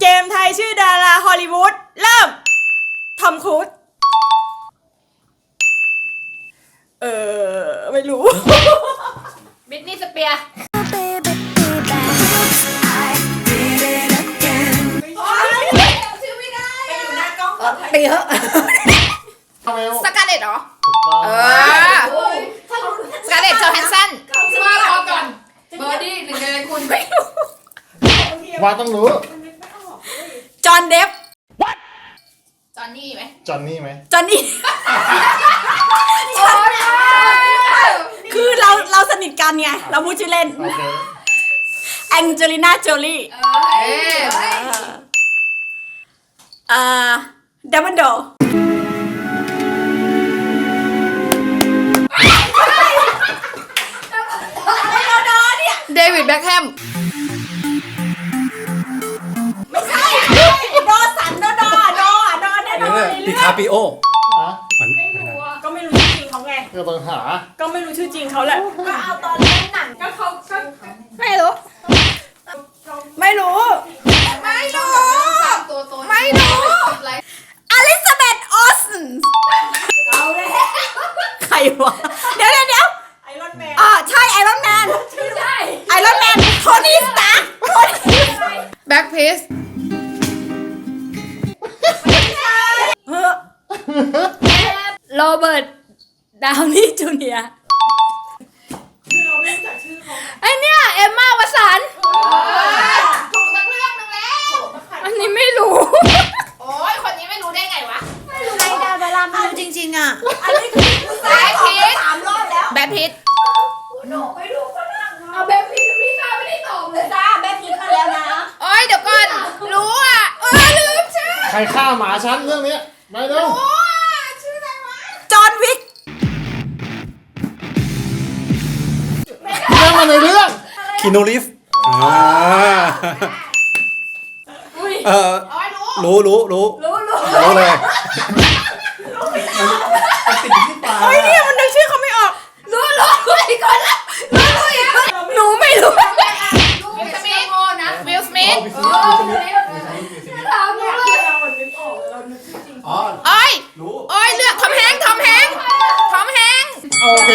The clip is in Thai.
เกมไทยชื่อดาราฮอลลีวูดเริ่มทอมครูซเออไม่รู้ บิทนี่สเปียร์ Baby, baby, I did it again. ชื่อไม่ได้ไปอยู่หน้ากล้องไปเถอะทำไมวะสกาเลตเหรอ ถูกต้องเออ สกาเลตโจแฮนสันชื่อว่าพอก่อน เบอร์ดี้หนึ่งเลยคุณไม่วาต้องรู้จ อห์นเดฟจอห์นนี่ไหมจอนนี่ไหมจอห์นนี่โอ้ยคือเราเราสนิทกันไง เราพูดชื่อเล่นโอเคแองเจลิน่าโจลี่เอ้ยอ่าดัมเบิลโดเดวิดแบ็คแฮมไม่ ปิโออะมันไม่นะก็ไม่รู้ชื่อจริงเขาไงก็ต้องหาก็ไม่รู้ชื่อจริงเขาแหละ ก็เอาตอนเล่นหนังก็เขาก็ไม่รู้ ไม่รู้ ไม่รู้ ตัวตนไม่รู้อลิซาเบธออสนเอาเลยใครวะ เดี๋ยวเดี๋ยวเดี๋ยวไอรอนแมนอ่าใช่ไอรอนแมนใช่ไอรอนแมนโทนี่สตาร์โทนี่แบ็คพีซ โรเบิร์ตดาวนี่จูเนียร์ไอเนี่ยเอมมาวัสันต์ถูกสักเรื่องหนึงแล้ว อันนี้ไม่รู้ โอ้ยคนนี้ไม่รู้ได้ไงวะใครดาเวลาไม่รู้จริง ๆ อะ อันนี้คือผู้ชายออกมาสามรอบแล้ว แบ็คพีซเอาแบบพี่พี่ข้าไม่ได้ตอบเลยจ้าแม่พิมพ์มาแล้วนะ โอ้ยเดี๋ยวก่อน รู้อะ เออลืมชื่อ ใครฆ่าหมาฉันเรื่องนี้ไม่เร็ มาในเรื่องคินูริฟอ่เออรู้รู้รู้รู้เลยมัเฮ้ยเนี่ยมันดึงชื่อเขาไม่ออก รู้รู้รู้อีกคนละรู้รู้อีกคนหนูไม่รู้วิลสมิธนะวิลสมิธโอ้ถยโอ้ยรู้อ้เลือกทอมแฮงทอมแฮงทอมแฮงโอเค